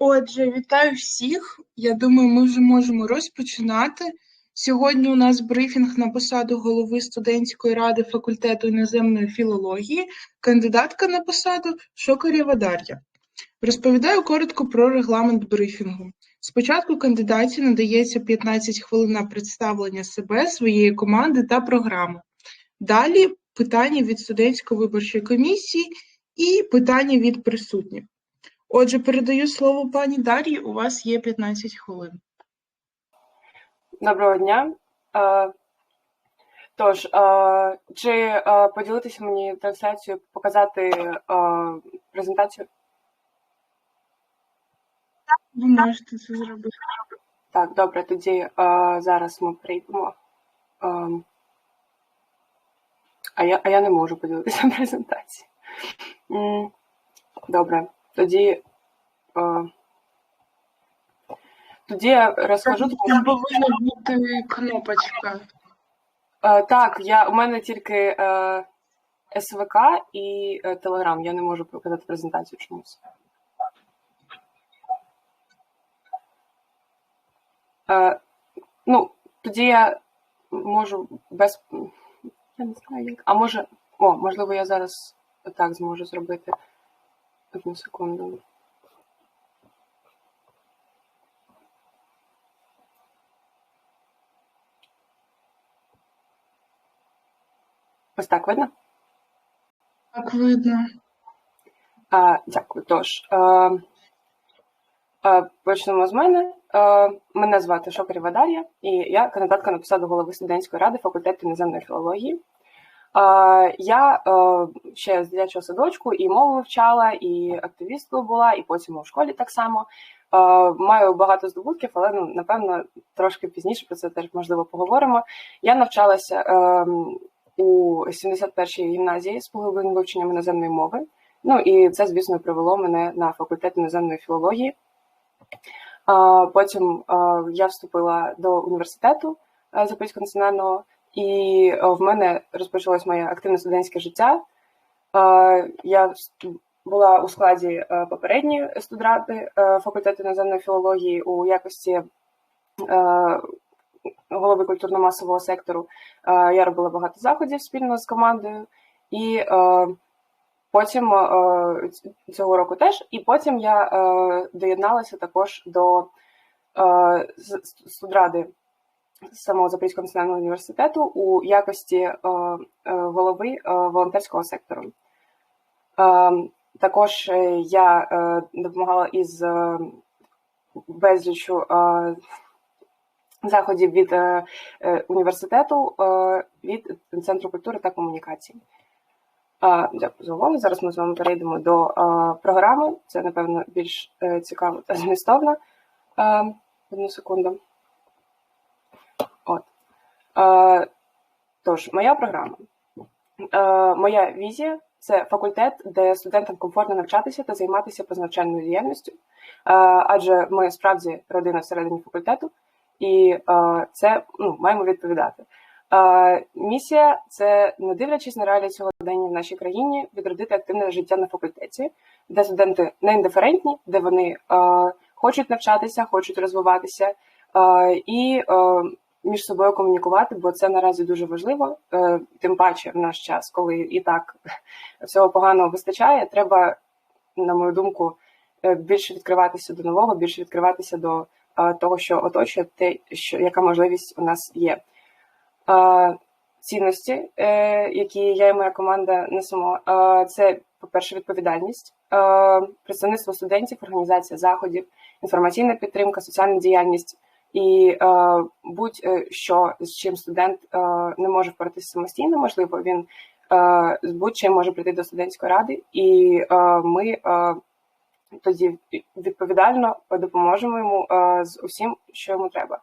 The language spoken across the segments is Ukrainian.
Отже, вітаю всіх. Я думаю, ми вже можемо розпочинати. Сьогодні у нас брифінг на посаду голови студентської ради факультету іноземної філології, кандидатка на посаду Шокарєва Дар'я. Розповідаю коротко про регламент брифінгу. Спочатку кандидаті надається 15 хвилин на представлення себе, своєї команди та програми. Далі питання від студентської виборчої комісії і питання від присутніх. Отже, передаю слово пані Дар'ї. У вас є 15 хвилин. Доброго дня. Е, Тож, е, чи е, поділитися мені трансляцію, показати презентацію? Ви можете це зробити. Так, добре, тоді зараз ми прийдемо. А я, а я не можу поділитися презентацією. Добре, тоді. Тоді я розкажу. Там повинна бути кнопочка. Так, я, у мене тільки е, СВК і е, Телеграм. Я не можу показати презентацію чомусь. Е, ну, тоді я можу без. Я не знаю як. А може. О, можливо, я зараз так зможу зробити. Одну секунду. Ось так видно? Так видно. А, Дякую. Тож, е, е, почнемо з мене. Е, Мене звати Шокарєва Дар'я, і я кандидатка на посаду голови студентської ради факультету іноземної філології. Е, Я ще з дитячого садочку і мову вивчала, і активісткою була, і потім у школі так само. Маю багато здобутків, але ну, напевно трошки пізніше про це теж можливо поговоримо. Я навчалася е, у 71-й гімназії з поглибленим вивченням іноземної мови. Ну і це, звісно, привело мене на факультет іноземної філології. Потім я вступила до університету Запорізького національного, і в мене розпочалось моє активне студентське життя. Я була у складі попередньої студради факультету іноземної філології у якості голови культурно-масового сектору. Я робила багато заходів спільно з командою. І Потім е, цього року теж, і потім я е, доєдналася також до е, студради самого Запорізького національного університету у якості е, е, голови е, волонтерського сектору. Е, Також е, я е, допомагала із е, безлічу е, заходів від е, е, університету, е, від Центру культури та комунікацій. Дякую за увагу. Зараз ми з вами перейдемо до програми. Це, напевно, більш цікаво та змістовно. Одну секунду. От. Тож, моя програма. Моя візія це факультет, де студентам комфортно навчатися та займатися познавчальною діяльністю. Адже ми справді родина всередині факультету, і це ну, маємо відповідати. Місія це, не дивлячись на реалії сьогодення в нашій країні, відродити активне життя на факультеті, де студенти не індиферентні, де вони хочуть навчатися, хочуть розвиватися і між собою комунікувати, бо це наразі дуже важливо. Е, тим паче в наш час, коли і так всього поганого вистачає, треба, на мою думку, е, більше відкриватися до нового, більше відкриватися до того, що оточує те, що яка можливість у нас є. Е, цінності, е, які я і моя команда несемо. Е, Це, по-перше, відповідальність, е, представництво студентів, організація заходів, інформаційна підтримка, соціальна діяльність і е, будь-що з чим студент е, не може впоратися самостійно, можливо, він е, з будь-чим може прийти до студентської ради, і е, ми е, тоді відповідально допоможемо йому е, з усім, що йому треба.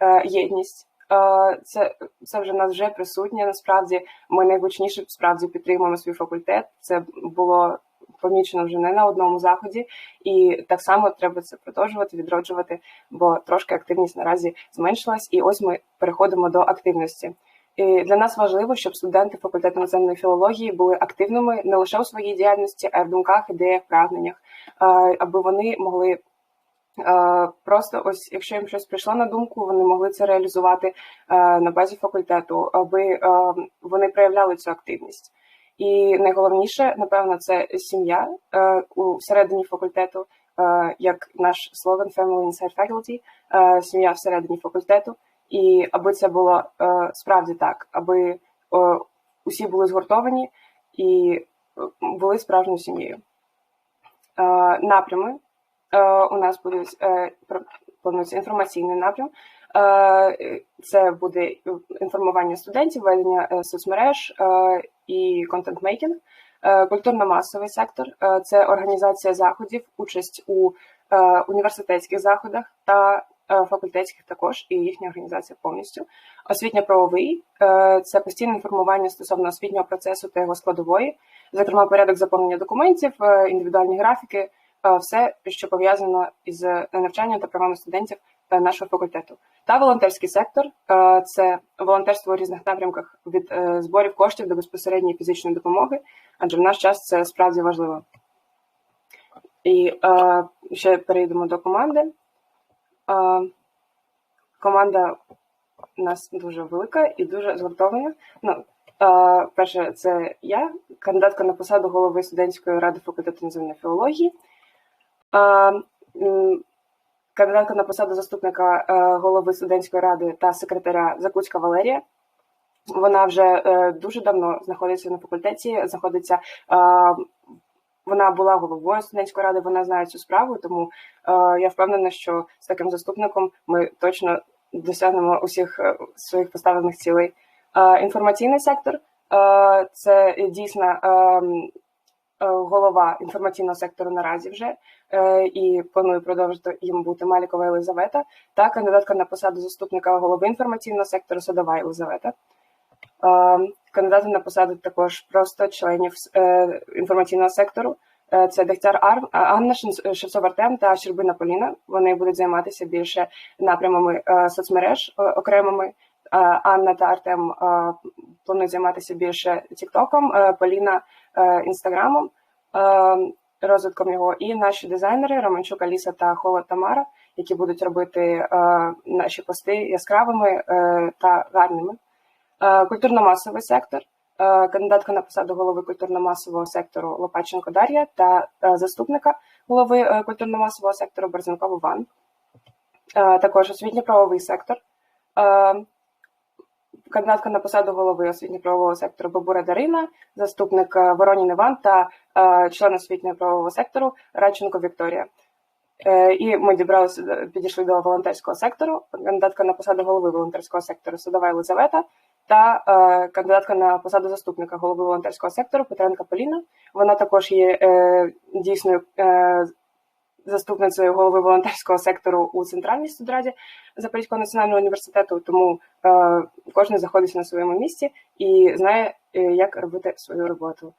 Е, Єдність. Е, Це, це вже нас вже присутнє. Насправді ми найгучніше справді підтримуємо свій факультет. Це було помічено вже не на одному заході, і так само треба це продовжувати, відроджувати, бо трошки активність наразі зменшилась, і ось ми переходимо до активності. І для нас важливо, щоб студенти факультету іноземної філології були активними не лише у своїй діяльності, а й в думках, ідеях, прагненнях, аби вони могли Просто ось, якщо їм щось прийшло на думку, вони могли це реалізувати на базі факультету, аби вони проявляли цю активність. І найголовніше, напевно, це сім'я у всередині факультету, як наш слоган Family Inside Faculty, сім'я всередині факультету. І аби це було е, справді так, аби е, усі були згуртовані і е, були справжньою сім'єю. Е, Напрями е, у нас будуть е, планується інформаційний напрям. Це буде інформування студентів, ведення соцмереж і контент-мейкінг. Культурно-масовий сектор це організація заходів, участь у університетських заходах та факультетських також, і їхня організація повністю. Освітньо-правовий е, це постійне інформування стосовно освітнього процесу та його складової, зокрема порядок заповнення документів, е, індивідуальні графіки, е, все, що пов'язано із навчанням та правами студентів е, нашого факультету. Та волонтерський сектор е, це волонтерство у різних напрямках від е, зборів коштів до безпосередньої фізичної допомоги, адже в наш час це справді важливо. І е, ще перейдемо до команди. Команда у нас дуже велика і дуже згуртована. Ну, перше, це я, кандидатка на посаду голови студентської ради факультету іноземної філології. Кандидатка на посаду заступника е, голови студентської ради та секретаря Закуцька Валерія. Вона вже е, дуже давно знаходиться на факультеті, знаходиться. Вона була головою студентської ради, вона знає цю справу, тому е, я впевнена, що з таким заступником ми точно досягнемо усіх е, своїх поставлених цілей. Е, інформаційний сектор е, це дійсно е, е, голова інформаційного сектору наразі вже і планую продовжити їм бути Малікова Єлизавета та кандидатка на посаду заступника голови інформаційного сектору Садова Єлизавета. Е, Кандидати на посаду також просто членів е, інформаційного сектору. Е, Це Дегтяр Ар- Анна Шевцов Артем та Щербина Поліна. Вони будуть займатися більше напрямами е, соцмереж е, окремими. Е, Анна та Артем е, планують займатися більше Тіктоком, е, Поліна е, інстаграмом, е, розвитком його. І наші дизайнери Романчук Аліса та Холод Тамара, які будуть робити е, наші пости яскравими е, та гарними. Е, Культурно-масовий сектор, е, кандидатка на посаду голови культурно-масового сектору Лопаченко Дар'я та е, заступника голови культурно-масового сектору Борзенков Іван. Е, Також освітньо-правовий сектор, кандидатка на посаду голови освітньо-правового сектору Бабура Дарина, заступник Воронін Іван та член освітньо-правового сектору Радченко Вікторія. І ми дібралися підійшли до волонтерського сектору. Кандидатка на посаду голови волонтерського сектору Судова Єлизавета та е, кандидатка на посаду заступника голови волонтерського сектору Петренка Поліна. Вона також є е, дійсною е, заступницею голови волонтерського сектору у центральній студраді Запорізького національного університету. Тому е, кожен знаходиться на своєму місці і знає, е, як робити свою роботу.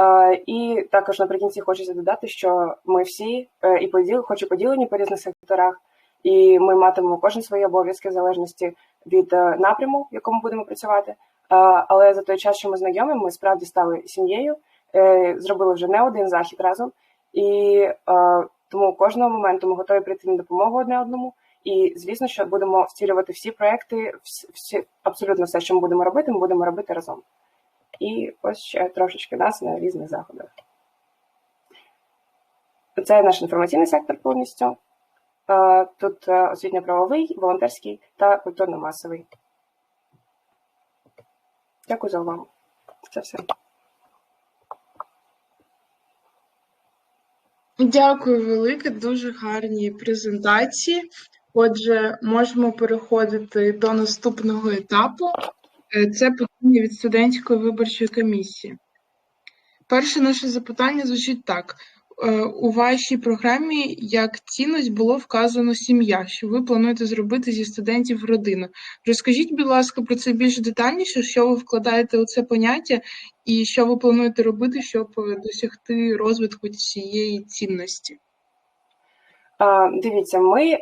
Е, І також наприкінці хочеться додати, що ми всі е, і поділ, хоч і поділені по різних секторах, і ми матимемо кожен свої обов'язки в залежності від е, напряму, в якому будемо працювати. Е, Але за той час, що ми знайомі, ми справді стали сім'єю, е, зробили вже не один захід разом, і тому кожного моменту ми готові прийти на допомогу одне одному. І звісно, що будемо втілювати всі проекти, всі абсолютно все, що ми будемо робити, ми будемо робити разом. І ось ще трошечки нас на різних заходах. Це наш інформаційний сектор повністю. Е, Тут е, освітньо-правовий, волонтерський та культурно-масовий. Дякую за увагу. Це все. Дякую велике, дуже гарні презентації. Отже, можемо переходити до наступного етапу. Е, Це питання від студентської виборчої комісії. Перше наше запитання звучить так: у вашій програмі як цінність було вказано сім'я, що ви плануєте зробити зі студентів родину. Розкажіть, будь ласка, про це більш детальніше, що ви вкладаєте у це поняття, і що ви плануєте робити, щоб е, досягти розвитку цієї цінності. Дивіться, ми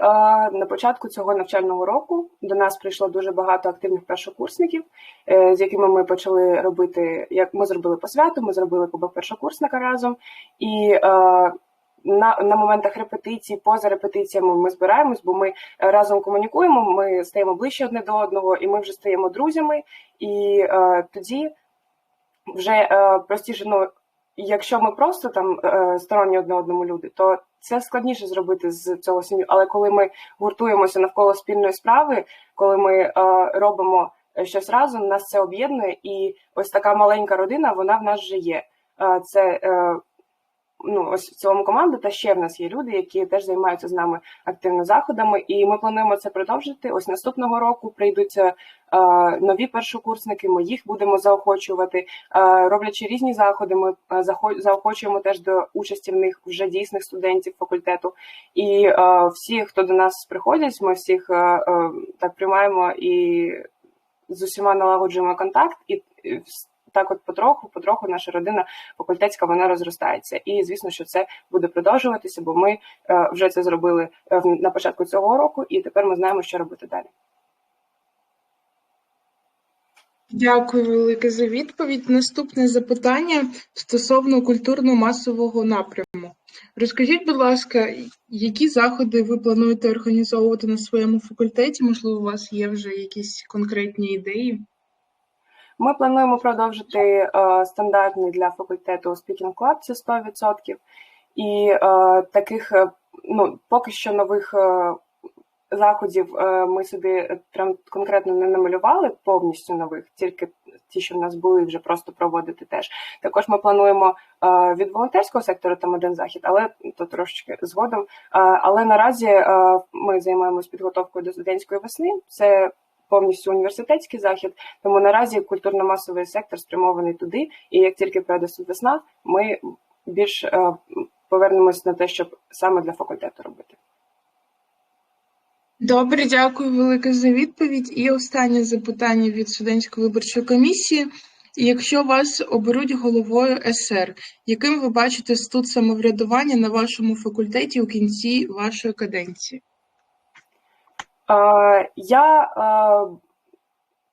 на початку цього навчального року до нас прийшло дуже багато активних першокурсників, е, з якими ми почали робити, як ми зробили посвяту, ми зробили кубок першокурсника разом. І на, на моментах репетицій, поза репетиціями ми збираємось, бо ми разом комунікуємо, ми стаємо ближче одне до одного, і ми вже стаємо друзями. І тоді вже простіше, ну якщо ми просто там е, сторонні одне одному люди, то це складніше зробити з цього сім'ю. Але коли ми гуртуємося навколо спільної справи, коли ми е, робимо щось разом, нас це об'єднує, і ось така маленька родина, вона в нас вже є. Е, Це е, ну ось в цілому команда, та ще в нас є люди, які теж займаються з нами активно заходами, і ми плануємо це продовжити. Ось наступного року прийдуть е, нові першокурсники. Ми їх будемо заохочувати, е, роблячи різні заходи. Ми е, заохочуємо теж до участі в них вже дійсних студентів факультету. І е, всі, хто до нас приходять, ми всіх е, е, так приймаємо і з усіма налагоджуємо контакт, і е, так, от потроху, потроху наша родина факультетська вона розростається. І звісно, що це буде продовжуватися, бо ми е, вже це зробили е, на початку цього року, і тепер ми знаємо, що робити далі. Дякую велике за відповідь. Наступне запитання стосовно культурно-масового напряму. Розкажіть, будь ласка, які заходи ви плануєте організовувати на своєму факультеті? Можливо, у вас є вже якісь конкретні ідеї? Ми плануємо продовжити е, стандартний для факультету Speaking Club, це 100%. І е, таких, е, ну, поки що нових е, заходів е, ми собі е, прям конкретно не намалювали повністю нових, тільки ті, що в нас були, вже просто проводити теж. Також ми плануємо е, від волонтерського сектору там один захід, але то трошечки згодом. Але наразі ми займаємось підготовкою до студентської весни. Це повністю університетський захід, тому наразі культурно-масовий сектор спрямований туди. І як тільки пройде весна, ми більш повернемось на те, щоб саме для факультету робити. Добре, дякую велике за відповідь. І останнє запитання від студентської виборчої комісії. Якщо вас оберуть головою СР, яким ви бачите студ самоврядування на вашому факультеті у кінці вашої каденції? Е, я, е,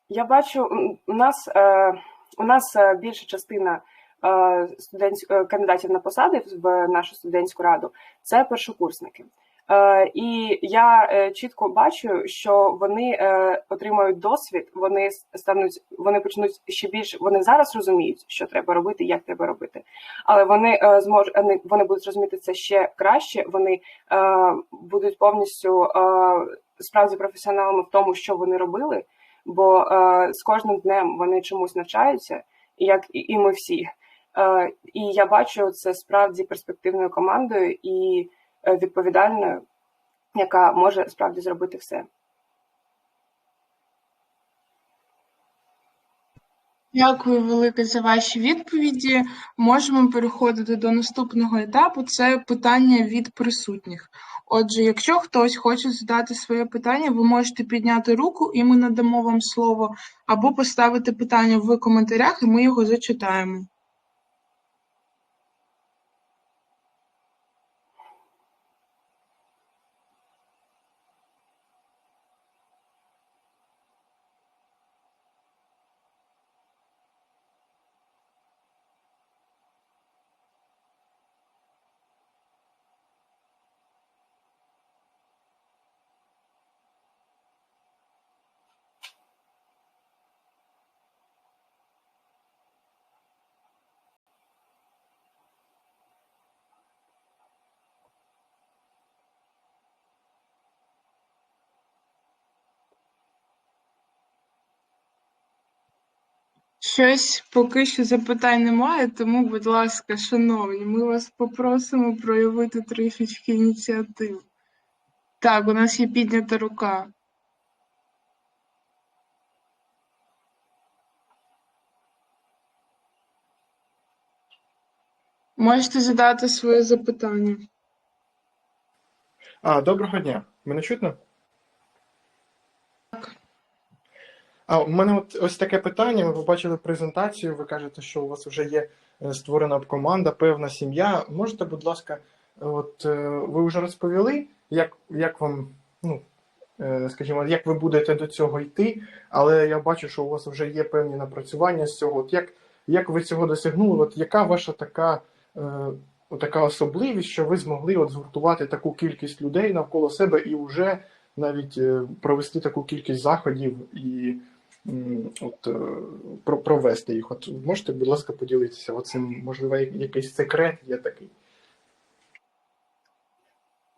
я бачу, у нас, е, у нас е, більша частина е, студентсь- е, кандидатів на посади в нашу студентську раду це першокурсники. Е, І я е, чітко бачу, що вони е, отримають досвід, вони стануть, вони почнуть ще більше. Вони зараз розуміють, що треба робити, як треба робити, але вони зможуть вони, будуть розуміти це ще краще. Вони будуть повністю справді професіоналами в тому, що вони робили, бо з кожним днем вони чомусь навчаються, як і, ми всі. І я бачу це справді перспективною командою і відповідальною, яка може справді зробити все. Дякую велике за ваші відповіді. Можемо переходити до наступного етапу. Це питання від присутніх. Отже, якщо хтось хоче задати своє питання, ви можете підняти руку, і ми надамо вам слово, або поставити питання в коментарях, і ми його зачитаємо. Щось поки що запитань немає, тому, будь ласка, шановні, ми вас попросимо проявити трішечки ініціативу. Так, у нас є піднята рука. Можете задати своє запитання. А, доброго дня. Мене чутно? Так. А у мене от ось таке питання. Ми побачили презентацію. Ви кажете, що у вас вже є е, створена команда, певна сім'я. Можете, будь ласка, от е, ви вже розповіли, як, як вам, ну, е, скажімо, як ви будете до цього йти, але я бачу, що у вас вже є певні напрацювання з цього. От як, як ви цього досягнули? От яка ваша така е, така особливість, що ви змогли от згуртувати таку кількість людей навколо себе і вже навіть провести таку кількість заходів і от, е, про- провести їх? От можете, будь ласка, поділитися? Оцим, можливо, якийсь секрет є такий.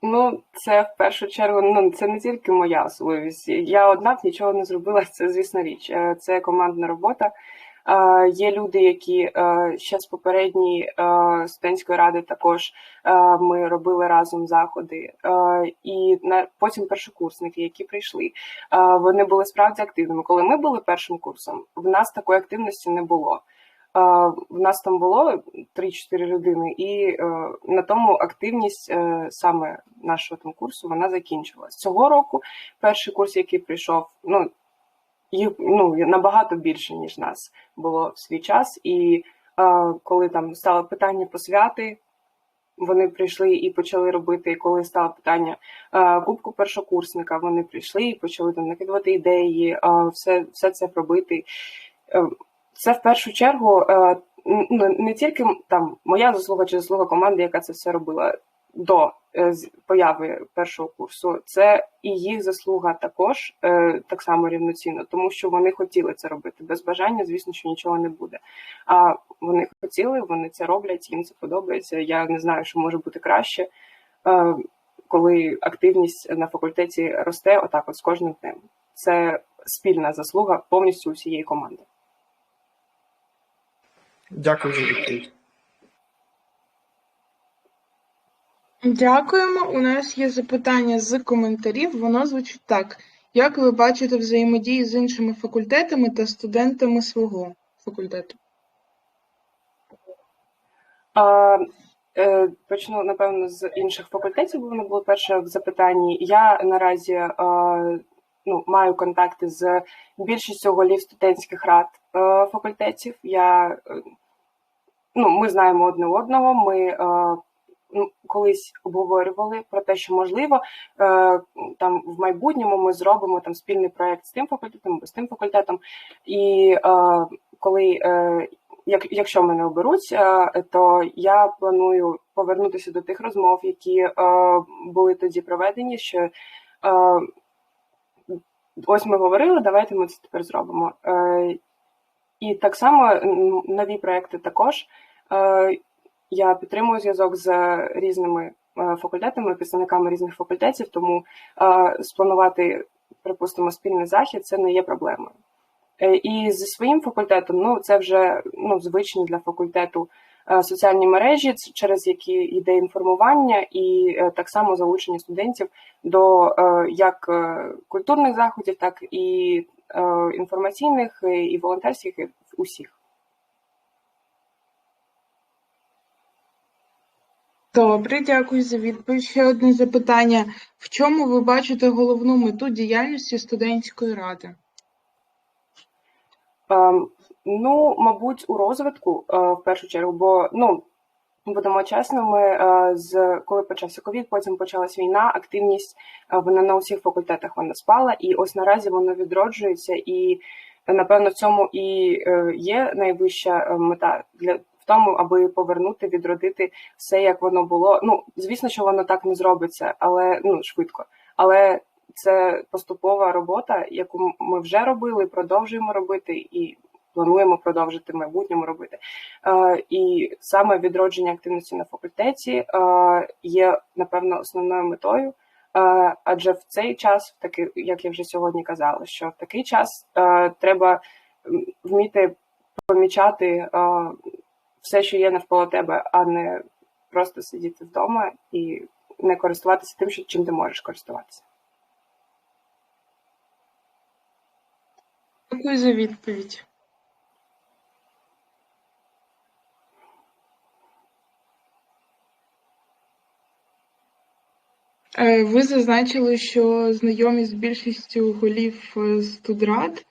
Ну, це в першу чергу, ну це не тільки моя особливість. Я одна нічого не зробила, це звісно, річ. Е, Це командна робота. Є люди, які ще з попередньої студентської ради також ми робили разом заходи. І потім першокурсники, які прийшли, вони були справді активними. Коли ми були першим курсом, в нас такої активності не було. В нас там було 3-4 людини, і е, на тому активність е, саме нашого там курсу вона закінчилась. Цього року перший курс, який прийшов, ну їх ну набагато більше ніж нас було в свій час. І е, коли там стало питання по святи, вони прийшли і почали робити. І коли стало питання е, кубку першокурсника, вони прийшли і почали там накидувати ідеї, е, все, все це робити. Е, Це в першу чергу е, ну, не тільки там моя заслуга чи заслуга команди, яка це все робила до е, появи першого курсу, це і їх заслуга також е, так само рівноцінно, тому що вони хотіли це робити. Без бажання, звісно, що нічого не буде. А вони хотіли, вони це роблять, їм це подобається. Я не знаю, що може бути краще, е, коли активність на факультеті росте отак, от з кожним днем. Це спільна заслуга повністю усієї команди. Дякую за відповідь. Дякуємо. У нас є запитання з коментарів. Воно звучить так: як ви бачите взаємодії з іншими факультетами та студентами свого факультету? А, е, почну, напевно, з інших факультетів, бо воно було перше в запитанні. Я наразі е, ну, маю контакти з більшістю голів студентських рад е, факультетів. Я, е, ну, ми знаємо одне одного. Ми е, колись обговорювали про те, що можливо е, там в майбутньому ми зробимо там спільний проект з тим факультетом з тим факультетом. І е, коли е, як, якщо мене оберуть, то я планую повернутися до тих розмов, які були тоді проведені. Що ось ми говорили, давайте ми це тепер зробимо. І так само нові проекти також. Я підтримую зв'язок з різними е, факультетами, представниками різних факультетів, тому е, спланувати, припустимо, спільний захід це не є проблемою. Е, І зі своїм факультетом, ну це вже ну, звичні для факультету соціальні мережі, через які йде інформування, і так само залучення студентів до як культурних заходів, так і інформаційних, і волонтерських, і усіх. Добре, дякую за відповідь. Ще одне запитання: в чому ви бачите головну мету діяльності студентської ради? Ем, Ну, мабуть, у розвитку е, в першу чергу, бо ну будемо чесними, е, з коли почався ковід, потім почалась війна, активність е, вона на усіх факультетах вона спала, і ось наразі воно відроджується, і напевно в цьому і е, є найвища е, мета для тому, аби повернути, відродити все, як воно було. Ну звісно, що воно так не зробиться, але ну швидко. Але це поступова робота, яку ми вже робили, продовжуємо робити і плануємо продовжити в майбутньому робити. Е, і саме відродження активності на факультеті е, є, напевно, основною метою. Е, адже в цей час, такий, як я вже сьогодні казала, що в такий час е, треба вміти помічати е, все, що є навколо тебе, а не просто сидіти вдома і не користуватися тим, що чим ти можеш користуватися. Дякую за відповідь. Е, Ви зазначили, що знайомі з більшістю голів е, студрад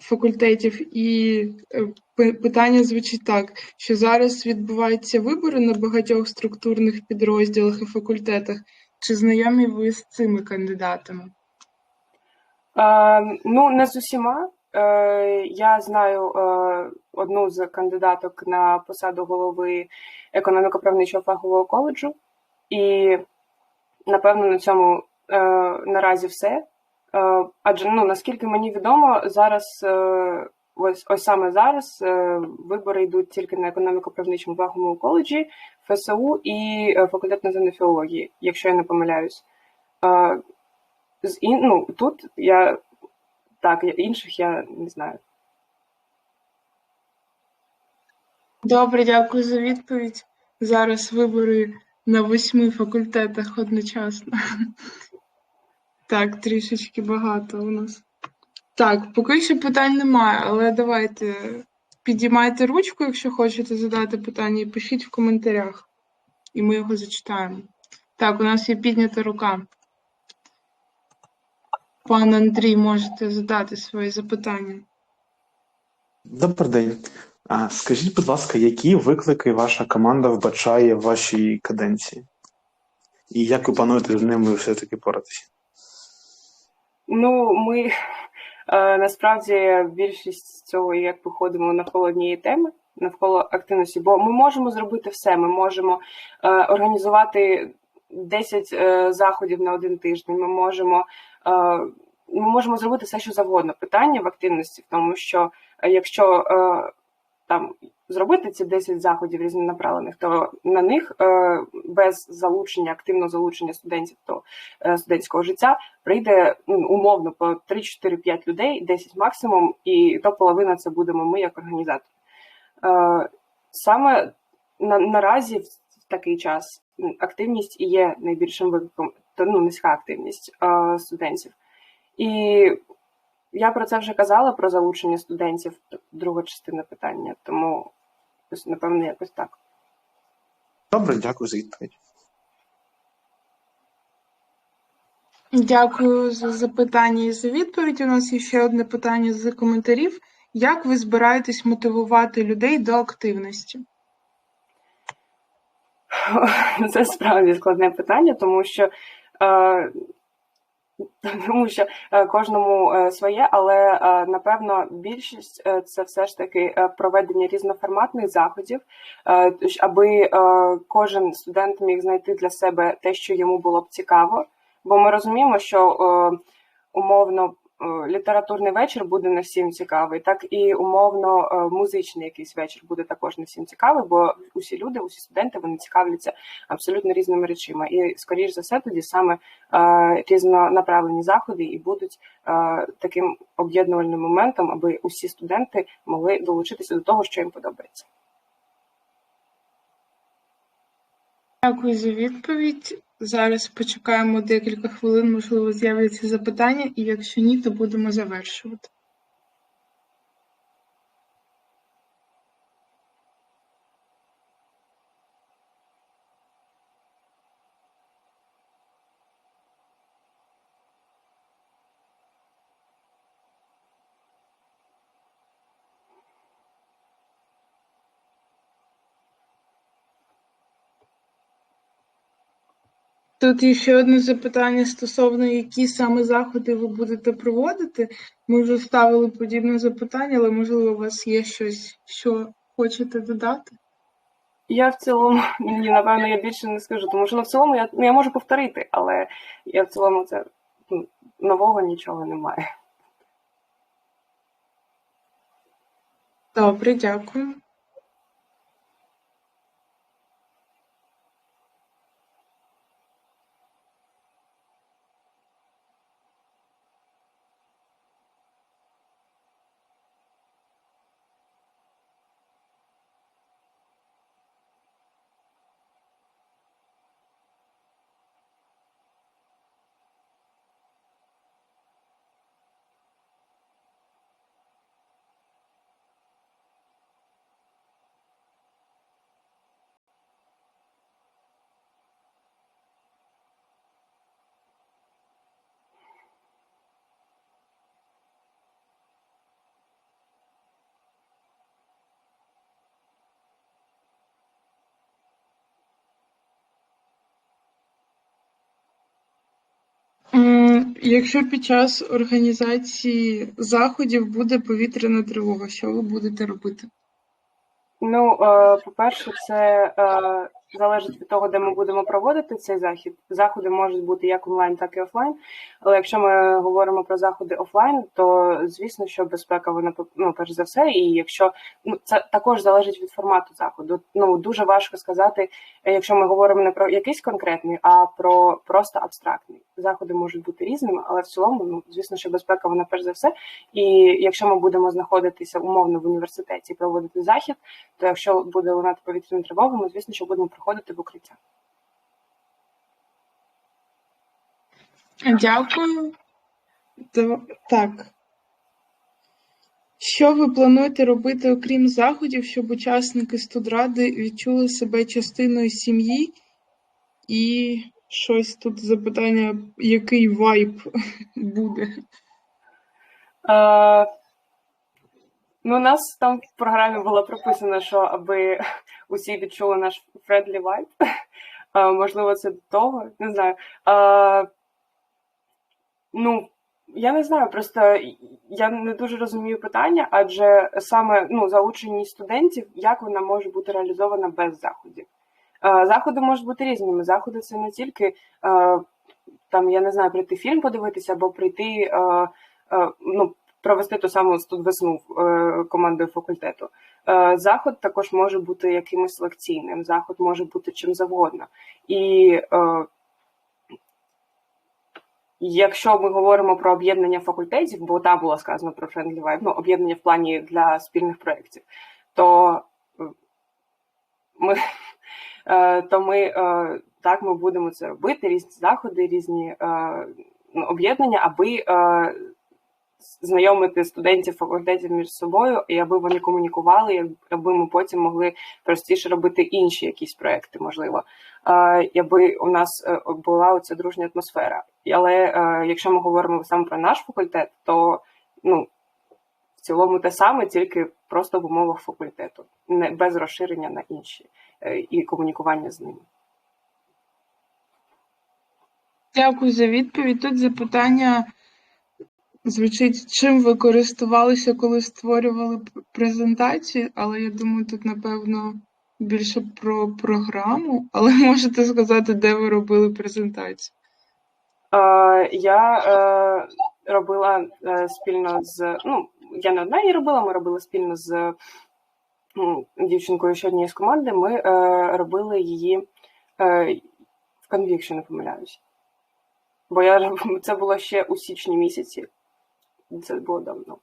факультетів, і е, питання звучить так, що зараз відбуваються вибори на багатьох структурних підрозділах і факультетах. Чи знайомі ви з цими кандидатами? Е, ну, не з усіма. Е, Я знаю е, одну з кандидаток на посаду голови економіко-правничого фахового коледжу, і напевно на цьому е, наразі все. Е, Адже ну наскільки мені відомо, зараз е, ось ось саме зараз е, вибори йдуть тільки на економіко-правничому фаховому коледжі, ФСУ і факультет наземної філології, якщо я не помиляюсь. З ін, ну, тут я так, інших я не знаю. Добре, дякую за відповідь. Зараз вибори на восьми факультетах одночасно. Так, трішечки багато у нас. Так, поки що питань немає, але давайте підіймайте ручку, якщо хочете задати питання, і пишіть в коментарях, і ми його зачитаємо. Так, у нас є піднята рука. Пан Андрій, можете задати свої запитання. Добрий день. Скажіть, будь ласка, які виклики ваша команда вбачає в вашій каденції? І як ви плануєте з ними все-таки поратися? Ну, ми е, насправді більшість цього як виходимо навколо однієї теми, навколо активності, бо ми можемо зробити все. Ми можемо е, організувати 10 е, заходів на один тиждень. Ми можемо, е, ми можемо зробити все, що завгодно. Питання в активності, в тому що е, якщо е, там зробити ці 10 заходів різнонаправлених, то на них е, без залучення, активного залучення студентів до е, студентського життя прийде ну, умовно по 3-4-5 людей, 10 максимум, і то половина це будемо ми як організатор. Е, Саме на, наразі в такий час активність і є найбільшим викликом, то ну, низька активність студентів. І я про це вже казала про залучення студентів, друга частина питання, тому напевно якось так. Добре, дякую за відповідь. Дякую за запитання і за відповідь. У нас є ще одне питання з коментарів. Як ви збираєтесь мотивувати людей до активності? Це справді складне питання, тому що, е, тому що е, кожному е, своє, але е, напевно більшість це все ж таки проведення різноформатних заходів, аби кожен студент міг знайти для себе те, що йому було б цікаво. Бо ми розуміємо, що умовно літературний вечір буде не всім цікавий, так і умовно е, музичний якийсь вечір буде також не всім цікавий, бо усі люди, усі студенти вони цікавляться абсолютно різними речима. І скоріш за все, тоді саме е, різнонаправлені заходи і будуть е, таким об'єднувальним моментом, аби усі студенти могли долучитися до того, що їм подобається. Дякую за відповідь. Зараз почекаємо декілька хвилин, можливо, з'являться запитання, і якщо ні, то будемо завершувати. Тут є ще одне запитання стосовно які саме заходи ви будете проводити. Ми вже ставили подібне запитання, але можливо у вас є щось, що хочете додати? Я в цілому ні, напевно, я більше не скажу, тому що ну, в цілому я, ну, я можу повторити, але я в цілому це ну, нового нічого немає. Добре, дякую. Якщо під час організації заходів буде повітряна тривога, що ви будете робити? Ну, е, по-перше, це е, залежить від того, де ми будемо проводити цей захід. Заходи можуть бути як онлайн, так і офлайн. Але якщо ми говоримо про заходи офлайн, то звісно, що безпека вона ну, перш за все. І якщо ну це також залежить від формату заходу. Ну дуже важко сказати, якщо ми говоримо не про якийсь конкретний, а про просто абстрактний. Заходи можуть бути різними, але в цілому, ну звісно, що безпека вона перш за все. І якщо ми будемо знаходитися умовно в університеті і проводити захід, то якщо буде лунати повітряна тривога, ми звісно, що будемо проходити в укриття. Дякую. Так. Що ви плануєте робити, окрім заходів, щоб учасники студради відчули себе частиною сім'ї? І щось тут запитання, який вайб буде? Е, ну, у нас там в програмі було прописано, що аби усі відчули наш vibe. Е, можливо, це до того, не знаю. Е, ну, я не знаю, просто я не дуже розумію питання, адже саме ну, залученість студентів, як вона може бути реалізована без заходів. Заходи можуть бути різними. Заходи це не тільки там, я не знаю, прийти фільм подивитися або прийти, ну, провести ту саму студвесну е, командою факультету. Е, Заход також може бути якимось лекційним, заход може бути чим завгодно. І е, Якщо ми говоримо про об'єднання факультетів, бо там було сказано про Friendly Vibe, ну, об'єднання в плані для спільних проєктів, то ми, то ми так ми будемо це робити, різні заходи, різні ну, об'єднання, аби знайомити студентів факультетів між собою, і аби вони комунікували, аби ми потім могли простіше робити інші якісь проекти, можливо, і аби у нас е, була оця дружня атмосфера. Але е, якщо ми говоримо саме про наш факультет, то ну в цілому те саме, тільки просто в умовах факультету, не без розширення на інші е, і комунікування з ними. Дякую за відповідь. Тут запитання звучить, чим ви користувалися, коли створювали п- презентацію, але я думаю, тут, напевно, більше про програму, але можете сказати, де ви робили презентацію. Я е, робила е, спільно з ну, я не одна її робила, ми робили спільно з дівчинкою ще однієї з команди. Ми е, робили її е, в Conviction, не помиляюсь. Бо я це було ще у січні місяці. Це було давно.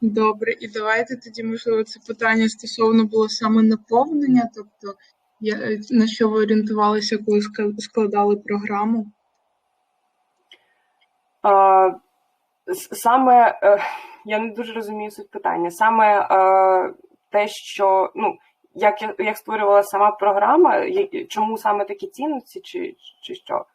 Добре, і давайте тоді, можливо, це питання стосовно було саме наповнення, тобто я, е, на що ви орієнтувалися, коли складали програму? С- саме е, я не дуже розумію суть питання. Саме е, те, що ну, як, як створювала сама програма, чому саме такі цінності, чи, чи що?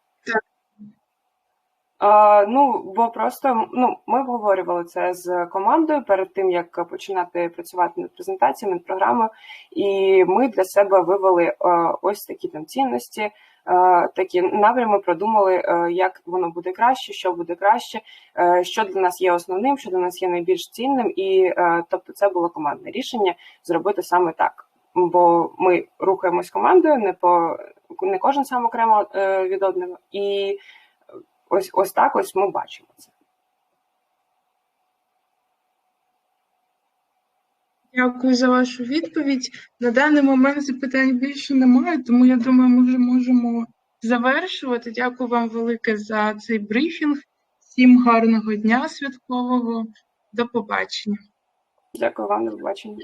Ну, бо просто ну, ми обговорювали це з командою перед тим, як починати працювати над презентаціями, над програмою, і ми для себе вивели е, ось такі там цінності, е, такі напрями, продумали, е, як воно буде краще, що буде краще, що для нас є основним, що для нас є найбільш цінним, і тобто це було командне рішення зробити саме так. Бо ми рухаємось командою, не по не кожен сам окремо від одного, і ось ось так ось ми бачимо це. Дякую за вашу відповідь. На даний момент запитань більше немає, тому я думаю, ми вже можемо завершувати. Дякую вам велике за цей брифінг. Всім гарного дня святкового. До побачення. Дякую вам, до побачення.